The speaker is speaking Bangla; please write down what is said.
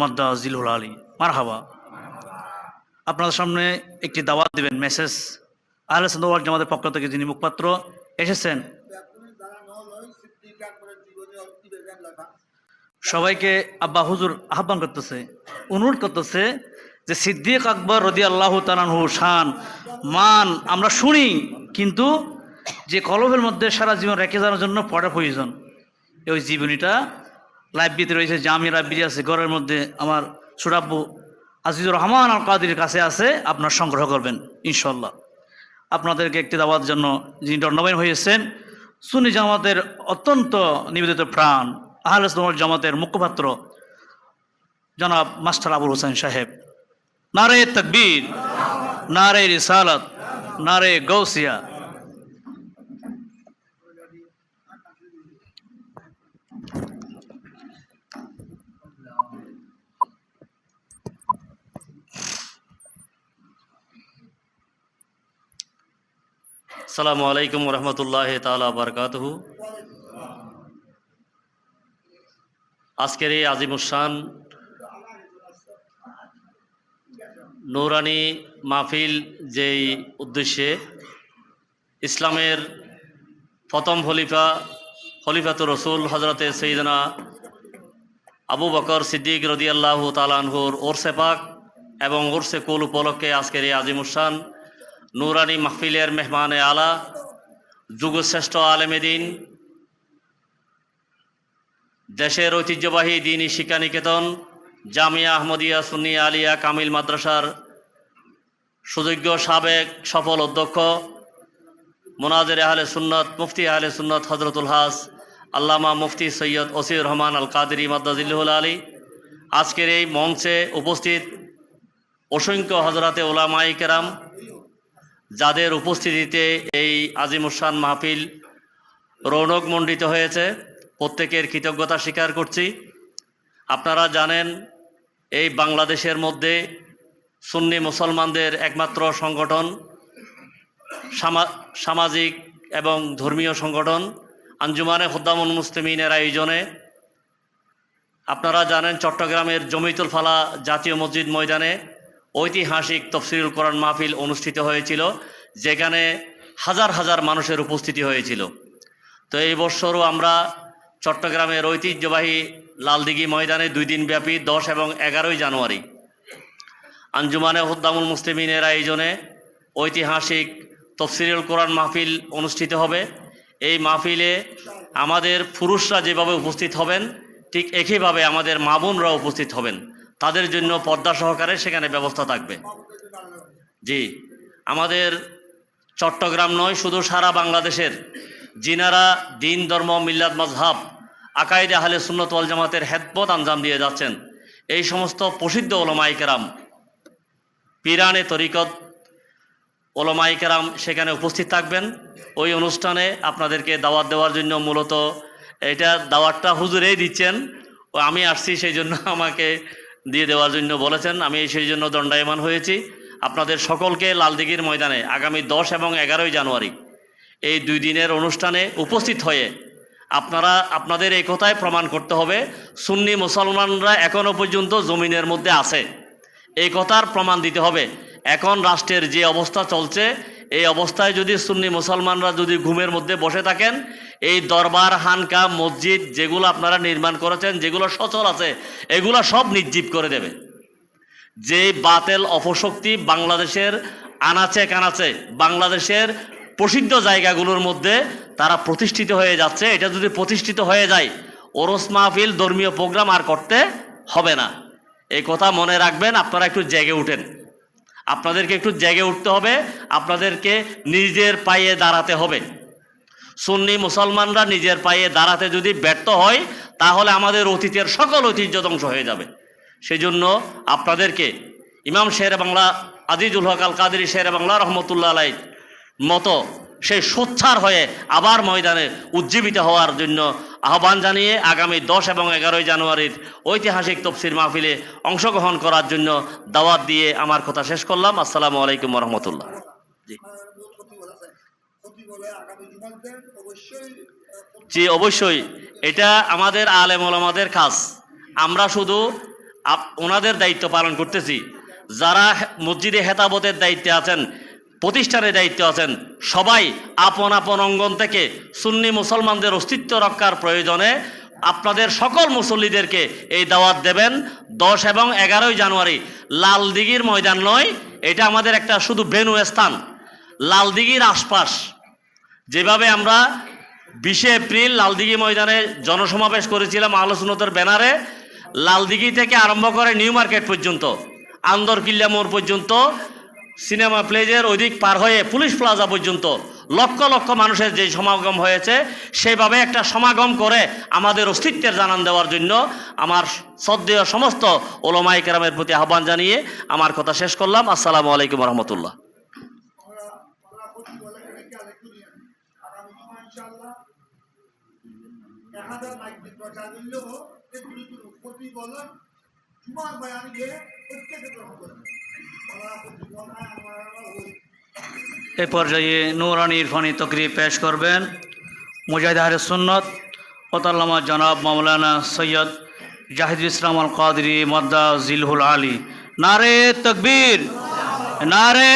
মদ্দা জিলুল আলী। মারহাবা। আপনাদের সামনে একটি দাওয়াত দিবেন, মেসেজ। আহলে সন্ধ্যা জামাতের পক্ষ থেকে যিনি মুখপাত্র, এসেছেন। সবাইকে আব্বা হুজুর আহ্বান করতেছে, অনুরোধ করতেছে যে সিদ্দিক আকবর রদি আল্লাহ তালানহু শান, মান আমরা শুনি, কিন্তু যে কলবের মধ্যে সারা জীবন রেখে যাওয়ার জন্য পড়া প্রয়োজন। ওই জীবনীটা লাইব্রেরিতে রয়েছে জামি লাইব্রেরি আছে, ঘরের মধ্যে আমার সুরাব্বু আজিজুর রহমান আল কাদির কাছে আছে, আপনার সংগ্রহ করবেন ইনশাল্লাহ আপনাদেরকে একটি দাওয়ার জন্য যিনি দণ্ডবায়ন হয়েছেন সুনি জামাতের অত্যন্ত নিবেদিত প্রাণ, আহলে সুন্নাত জামাতের মুখপাত্র জনাব মাস্টার আবুল হোসেন সাহেব। নারে তকবীর নারে রিসালত নারে গৌসিয়া আসসালামু আলাইকুম রহমতুল্লাহ তালা বারকাতহু। আজকের এই আজিমুসান নৌরানি মাহফিল যেই উদ্দেশ্যে ইসলামের প্রথম খলিফা, খলিফাতুর রসুল হজরতে সৈদনা আবু বকর সিদ্দিক রদিয়াল্লাহ তালানহুর ওরসে পাক এবং ওরসে কুল উপলক্ষে আজকের এই আজিমুসান নুরানি মাহফিলের মেহমানে আলা যুগশ্রেষ্ঠ আলেমেদিন দেশের ঐতিহ্যবাহী দিনী শিক্ষানিকেতন, জামিয়া আহমদিয়া সুন্নি আলিয়া কামিল মাদ্রাসার সুযোগ্য সাবেক সফল অধ্যক্ষ, মোনাজের আহলে সুন্নত, মুফতি আহলে সুন্নত হজরতুল হাস, আল্লামা মুফতি সৈয়দ ওসির রহমান আল কাদেরি মাদ্দাজিল্লুল আলী। আজকের এই মঞ্চে উপস্থিত অসংখ্য হজরাতে ওলামাই কেরাম যাদের উপস্থিতিতে এই আজিমুসান মাহফিল রৌনক মণ্ডিত হয়েছে, প্রত্যেকের কৃতজ্ঞতা স্বীকার করছি। আপনারা জানেন, এই বাংলাদেশের মধ্যে সুন্নি মুসলমানদের একমাত্র সংগঠন, সামা- সামাজিক এবং ধর্মীয় সংগঠন, আঞ্জুমানে হুদ্দামুল মুসলিমিনের আয়োজনে। আপনারা জানেন, চট্টগ্রামের জমিতুল ফালা জাতীয় মসজিদ ময়দানে ঐতিহাসিক তফসিরুল কোরআন মাহফিল অনুষ্ঠিত হয়েছিল, যেখানে হাজার হাজার মানুষের উপস্থিতি হয়েছিল। তো এই বছরও আমরা চট্টগ্রামের ঐতিহ্যবাহী লালদিঘি ময়দানে দুই দিন ব্যাপী দশ এবং এগারোই জানুয়ারি আঞ্জুমানে হুদ্দামুল মুসলিমিনের আয়োজনে ঐতিহাসিক তফসিরুল কোরআন মাহফিল অনুষ্ঠিত হবে। এই মাহফিলে আমাদের পুরুষরা যেভাবে উপস্থিত হবেন, ঠিক একইভাবে আমাদের মা বোনরা উপস্থিত হবেন। তাদের জন্য পর্দা সহকারে সেখানে ব্যবস্থা থাকবে। জি, আমাদের চট্টগ্রাম নয়, শুধু সারা বাংলাদেশের। যিনারা দিন, ধর্ম মিল্লাদ মজহাব আকাইদে আহলে সুন্নত ওয়াল জামাতের হেদপথ আঞ্জাম দিয়ে যাচ্ছেন, এই সমস্ত প্রসিদ্ধ ওলমাই কেরাম, পিরানে তরিকত ওলমাই কেরাম সেখানে উপস্থিত থাকবেন। ওই অনুষ্ঠানে আপনাদেরকে দাওয়াত দেওয়ার জন্য মূলত এটা দাওয়াতটা হুজুরেই দিচ্ছেন। আমি আসছি সেই জন্য আমাকে দিয়ে দেওয়ার জন্য বলেছেন, আমি সেই জন্য দণ্ডায়মান হয়েছি। আপনাদের সকলকে লালদিঘির ময়দানে আগামী দশ এবং এগারোই জানুয়ারি এই দুই দিনের অনুষ্ঠানে উপস্থিত হয়ে আপনারা, আপনাদের এই কথায় প্রমাণ করতে হবে, সুন্নি মুসলমানরা এখনও পর্যন্ত জমিনের মধ্যে আছে। এই কথার প্রমাণ দিতে হবে। এখন রাষ্ট্রের যে অবস্থা চলছে, এই অবস্থায় যদি সুন্নি মুসলমানরা যদি ঘুমের মধ্যে বসে থাকেন এই দরবার, হানকা, মসজিদ যেগুলো আপনারা নির্মাণ করেছেন, যেগুলো সচল আছে, এগুলো সব নির্জীব করে দেবে। যে বাতেল অপশক্তি বাংলাদেশের আনাচে কানাচে, বাংলাদেশের প্রসিদ্ধ জায়গাগুলোর মধ্যে তারা প্রতিষ্ঠিত হয়ে যাচ্ছে। এটা যদি প্রতিষ্ঠিত হয়ে যায়, ওরস মাহফিল ধর্মীয় প্রোগ্রাম আর করতে হবে না। এই কথা মনে রাখবেন, আপনারা একটু জেগে উঠেন। আপনাদেরকে একটু জেগে উঠতে হবে, আপনাদেরকে নিজের পায়ে দাঁড়াতে হবে। সুন্নি মুসলমানরা নিজের পায়ে দাঁড়াতে যদি ব্যর্থ হয়, তাহলে আমাদের অতীতের সকল ঐতিহ্য ধ্বংস হয়ে যাবে। সেই জন্য আপনাদেরকে ইমাম শের বাংলা, আজিজুল হক আল কাদেরি শের বাংলা রহমতুল্লাহ আলাই মতো সেই সোচ্চার হয়ে আবার ময়দানে উজ্জীবিত হওয়ার জন্য আহ্বান জানিয়ে আগামী দশ এবং এগারোই জানুয়ারির ঐতিহাসিক তফসির মাহফিলে অংশগ্রহণ করার জন্য দাওয়াত দিয়ে আমার কথা শেষ করলাম। আসসালামু আলাইকুম রহমতুল্লাহ। জি। জি, অবশ্যই। এটা আমাদের আলেম ওলামাদের কাজ। আমরা শুধু ওনাদের দায়িত্ব পালন করতেছি। যারা মসজিদে হেতাবতের দায়িত্বে আছেন, প্রতিষ্ঠানের দায়িত্বে আছেন, সবাই আপন আপন অঙ্গন থেকে সুন্নি মুসলমানদের অস্তিত্ব রক্ষার প্রয়োজনে আপনাদের সকল মুসল্লিদেরকে এই দাওয়াত দেবেন। দশ এবং এগারোই জানুয়ারি লালদিঘির ময়দান নয়, এটা আমাদের একটা শুধু বেনু স্থান। লালদিঘির আশপাশ। যেভাবে আমরা বিশে এপ্রিল লালদিঘি ময়দানে জনসমাবেশ করেছিলাম আলোচনতের ব্যানারে, লালদিঘি থেকে আরম্ভ করে নিউ মার্কেট পর্যন্ত আন্দর কিল্লা মোড় পর্যন্ত, সিনেমা প্লেজের ওইদিক পার হয়ে পুলিশ প্লাজা পর্যন্ত, লক্ষ লক্ষ মানুষের যে সমাগম হয়েছে, সেভাবে একটা সমাগম করে আমাদের অস্তিত্বের জানান দেওয়ার জন্য আমার শ্রদ্ধেয় সমস্ত ওলমাই কেরামের প্রতি আহ্বান জানিয়ে আমার কথা শেষ করলাম। আসসালামু আলাইকুম রহমতুল্লাহ আমরা আমরা প্রতি বলে রেখে আরেকটু নিয়ে আনি। আগামী জুমা ইনশাআল্লাহ একটু প্রতি বলেন জুমার বয়ান গিয়ে প্রত্যেকে গ্রহণ করেন আমরা প্রতি বলায় আমরা ওই এ পর্যায়ে নুরানি ইরফানি তকরি পেশ করবেন মুজাহিদ আহলে সুন্নত ওতাল্লামা জনাব মাওলানা সৈয়দ জাহিদুল ইসলাম আল কাদরি মদ্দা জিলহুল আলী। নারে তকবীর, নারে